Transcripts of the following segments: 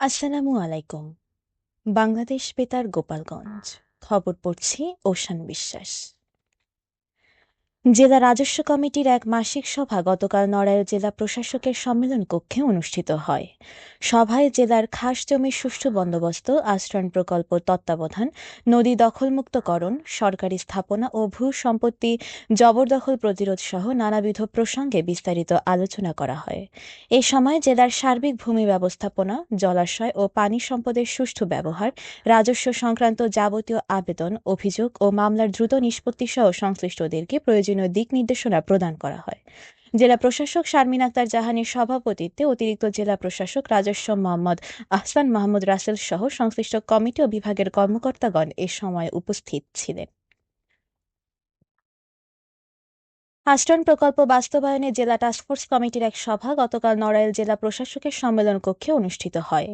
আসসালামু আলাইকুম। বাংলাদেশ বেতার গোপালগঞ্জ। খবর পড়ছি ওশান বিশ্বাস। জেলা রাজস্ব কমিটির এক মাসিক সভা গতকাল নড়াইল জেলা প্রশাসকের সম্মেলন কক্ষে অনুষ্ঠিত হয়। সভায় জেলার খাস জমির সুষ্ঠু বন্দোবস্ত, আশ্রয়ণ প্রকল্প তত্ত্বাবধান, নদী দখলমুক্তকরণ, সরকারি স্থাপনা ও ভূ সম্পত্তি জবরদখল প্রতিরোধ সহ নানাবিধ প্রসঙ্গে বিস্তারিত আলোচনা করা হয়। এ সময় জেলার সার্বিক ভূমি ব্যবস্থাপনা, জলাশয় ও পানি সম্পদের সুষ্ঠু ব্যবহার, রাজস্ব সংক্রান্ত যাবতীয় আবেদন, অভিযোগ ও মামলার দ্রুত নিষ্পত্তি সহ সংশ্লিষ্টদেরকে প্রয়োজনীয় দিক নির্দেশনা প্রদান করা হয়। জেলা প্রশাসক শারমিন আক্তার জাহানের সভাপতিত্বে অতিরিক্ত জেলা প্রশাসক রাজস্ব মোহাম্মদ আহসান মাহমুদ রাসেল সহ সংশ্লিষ্ট কমিটি ও বিভাগের কর্মকর্তাগণ এ সময় উপস্থিত ছিলেন। আশ্রয়ণ প্রকল্প বাস্তবায়নে জেলা টাস্কফোর্স কমিটির এক সভা গতকাল নড়াইল জেলা প্রশাসকের সম্মেলন কক্ষে অনুষ্ঠিত হয়।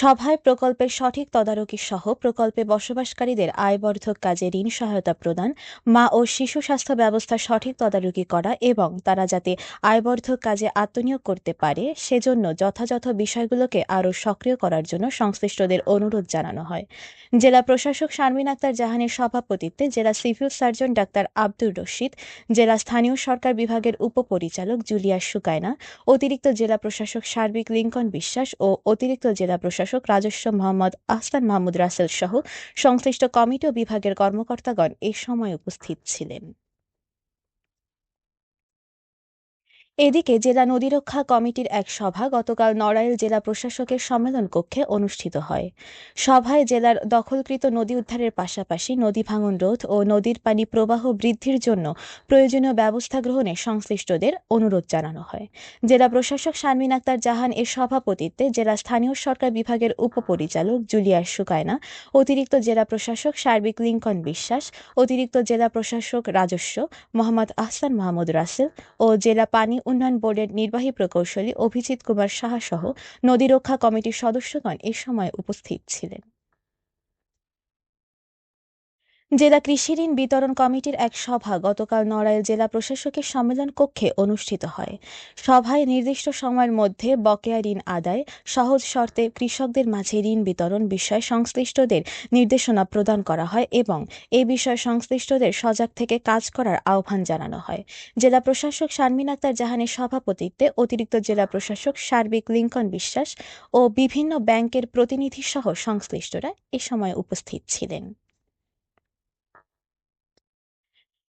সভায় প্রকল্পের সঠিক তদারকি সহ প্রকল্পে বসবাসকারীদের আয়বর্ধক কাজে ঋণ সহায়তা প্রদান, মা ও শিশু স্বাস্থ্য ব্যবস্থা সঠিক তদারকি করা এবং তারা যাতে আয়বর্ধক কাজে আত্মনিয়োগ করতে পারে সেজন্য যথাযথ বিষয়গুলোকে আরও সক্রিয় করার জন্য সংশ্লিষ্টদের অনুরোধ জানানো হয়। জেলা প্রশাসক শারমিন আক্তার জাহানের সভাপতিত্বে জেলা civil surgeon doctor Abdur Rashid, জেলা স্থানীয় সরকার বিভাগের উপপরিচালক জুলিয়া সুকায়না অতিরিক্ত জেলা প্রশাসক সার্বিক লিঙ্কন বিশ্বাস ও অতিরিক্ত জেলা প্রশাসক রাজস্ব মোহাম্মদ আহসান মাহমুদ রাসেল সহ সংশ্লিষ্ট কমিটি ও বিভাগের কর্মকর্তাগণ এ সময় উপস্থিত ছিলেন। এদিকে জেলা নদীরক্ষা কমিটির এক সভা গতকাল নড়াইল জেলা প্রশাসকের সম্মেলন কক্ষে অনুষ্ঠিত হয়। সভায় জেলার দখলকৃত নদী উদ্ধারের পাশাপাশি নদী ভাঙন রোধ ও নদীর পানি প্রবাহ বৃদ্ধির জন্য প্রয়োজনীয় ব্যবস্থা গ্রহণে সংশ্লিষ্টদের অনুরোধ জানানো হয়। জেলা প্রশাসক শারমিন আক্তার জাহান এর সভাপতিত্বে জেলা স্থানীয় সরকার বিভাগের উপপরিচালক জুলিয়ার সুকায়না, অতিরিক্ত জেলা প্রশাসক সার্বিক লিঙ্কন বিশ্বাস, অতিরিক্ত জেলা প্রশাসক রাজস্ব মোহাম্মদ আহসান মাহমুদ রাসেল ও জেলা পানি উন্নয়ন বোর্ডের নির্বাহী প্রকৌশলী অভিজিৎ কুমার সাহা সহ নদী রক্ষা কমিটির সদস্যগণ এ সময় উপস্থিত ছিলেন। জেলা কৃষি ঋণ বিতরণ কমিটির এক সভা গতকাল নড়াইল জেলা প্রশাসকের সম্মেলন কক্ষে অনুষ্ঠিত হয়। সভায় নির্দিষ্ট সময়ের মধ্যে বকেয়া ঋণ আদায়, সহজ শর্তে কৃষকদের মাঝে ঋণ বিতরণ বিষয়ে সংশ্লিষ্টদের নির্দেশনা প্রদান করা হয় এবং এ বিষয়ে সংশ্লিষ্টদের সজাগ থেকে কাজ করার আহ্বান জানানো হয়। জেলা প্রশাসক শারমিন আক্তার জাহানের সভাপতিত্বে অতিরিক্ত জেলা প্রশাসক সার্বিক লিঙ্কন বিশ্বাস ও বিভিন্ন ব্যাংকের প্রতিনিধি সহ সংশ্লিষ্টরা এ সময় উপস্থিত ছিলেন।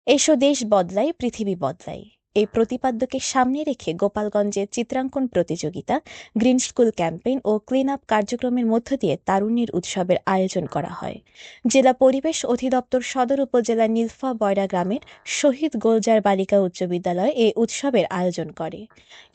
এসো দেশ বদলাই পৃথিবী বদলাই। এই প্রতিপাদ্যকে সামনে রেখে গোপালগঞ্জে চিত্রাঙ্কন প্রতিযোগিতা, গ্রিন স্কুল ক্যাম্পেইন ও ক্লিন আপ কার্যক্রমের মধ্য দিয়ে তারুণ্যের উৎসবের আয়োজন করা হয়। জেলা পরিবেশ অধিদপ্তর সদর উপজেলা নীলফা বয়রা গ্রামের শহীদ গোলজার বালিকা উচ্চ বিদ্যালয় এই উৎসবের আয়োজন করে।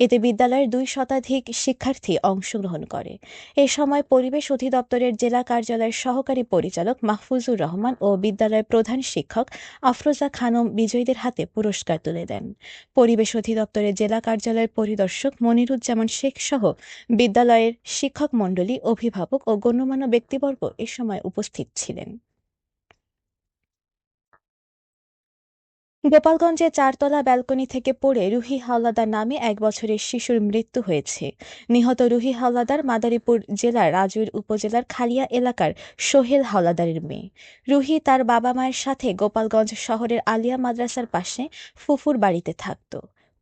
এতে বিদ্যালয়ের দুই শতাধিক শিক্ষার্থী অংশগ্রহণ করে। এ সময় পরিবেশ অধিদপ্তরের জেলা কার্যালয়ের সহকারী পরিচালক মাহফুজুর রহমান ও বিদ্যালয়ের প্রধান শিক্ষক আফরোজা খানম বিজয়ীদের হাতে পুরস্কার তুলে দেন। পরিবেশ অধিদপ্তরের জেলা কার্যালয়ের পরিদর্শক মনিরুজ্জামান শেখ সহ বিদ্যালয়ের শিক্ষক মণ্ডলী, অভিভাবক ও গণ্যমান্য ব্যক্তিবর্গ এ সময় উপস্থিত ছিলেন। গোপালগঞ্জে চারতলা ব্যালকনি থেকে পড়ে রুহি হাওলাদার নামে এক বছরের শিশুর মৃত্যু হয়েছে। নিহত রুহি হাওলাদার মাদারীপুর জেলার রাজুর উপজেলার খালিয়া এলাকার সোহেল হাওলাদারের মেয়ে। রুহি তার বাবা মায়ের সাথে গোপালগঞ্জ শহরের আলিয়া মাদ্রাসার পাশে ফুফুর বাড়িতে থাকত।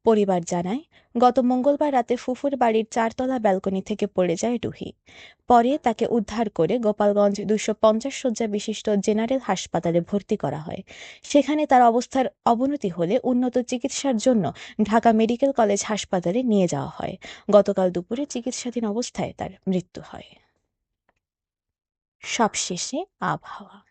পরিবার জানায়, গত মঙ্গলবার রাতে ফুফুর বাড়ির চারতলা ব্যালকনি থেকে পড়ে যায় রুহি। পরে তাকে উদ্ধার করে গোপালগঞ্জ দুশো পঞ্চাশ শয্যা বিশিষ্ট জেনারেল হাসপাতালে ভর্তি করা হয়। সেখানে তার অবস্থার অবনতি হলে উন্নত চিকিৎসার জন্য ঢাকা মেডিকেল কলেজ হাসপাতালে নিয়ে যাওয়া হয়। গতকাল দুপুরে চিকিৎসাধীন অবস্থায় তার মৃত্যু হয়। সবশেষে আবহাওয়া।